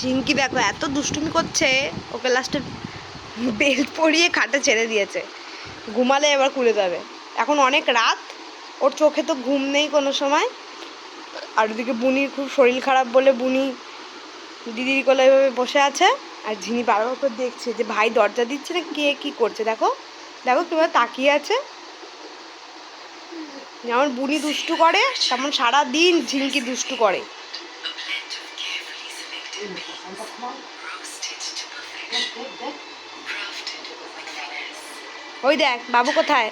ঝিঙ্কি দেখো, এত দুষ্টুমি করছে, ওকে লাস্টে বেল্ট পরিয়ে খাটে ছেড়ে দিয়েছে। ঘুমালে এবার খুলে যাবে। এখন অনেক রাত, ওর চোখে তো ঘুম নেই কোনো সময়। আর ওদিকে বুনির খুব শরীর খারাপ বলে বুনি দিদির কোলে এভাবে বসে আছে। আর ঝিনি বারবার করে দেখছে যে, ভাই, দরজা দিচ্ছে না? কে কি করছে? দেখো দেখো কীভাবে তাকিয়ে আছে। যেমন বুনি দুষ্টু করে, তেমন সারা দিন ঝিঙ্কি দুষ্টু করে। ওই দেখ বাবু কোথায়?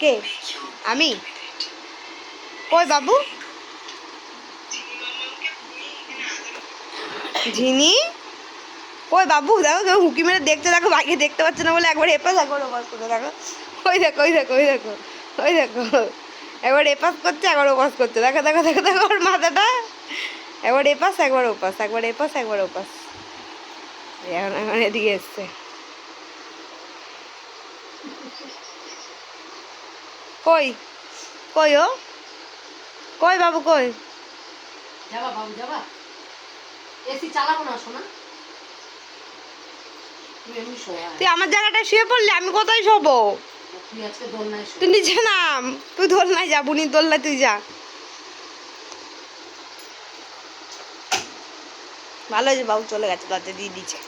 কে? আমি? কই বাবু? ঝিনি? কই বাবু? দেখো কেউ হুকি মেরে দেখতে দেখো ভাইকে দেখতে পাচ্ছে না বলে একবার এপাস একবার দেখো। ওই দেখো ওই দেখো ওই দেখো ওই দেখো। একবার এপাস করছে একবার ওপাস করছে। দেখো দেখো দেখো দেখো ওর মাথাটা। একবার এপাস একবার ওপাস একবার এপাস একবার ওপাস এখন এখন এদিকে এসছে। কই? কই ও? কই বাবু কই? যাবা বাবু যাবা। এসি চালাবো না শোনা তুই আমার জায়গাটায় শুয়ে পড়লি আমি কোথায় শোবো? তুই নিচে নাম। তুই দোলনায় যা বুনির দোলনায় তুই যা। ভালো হয়েছে বাবু, চলে গেছে, দরজা দিয়ে দিচ্ছে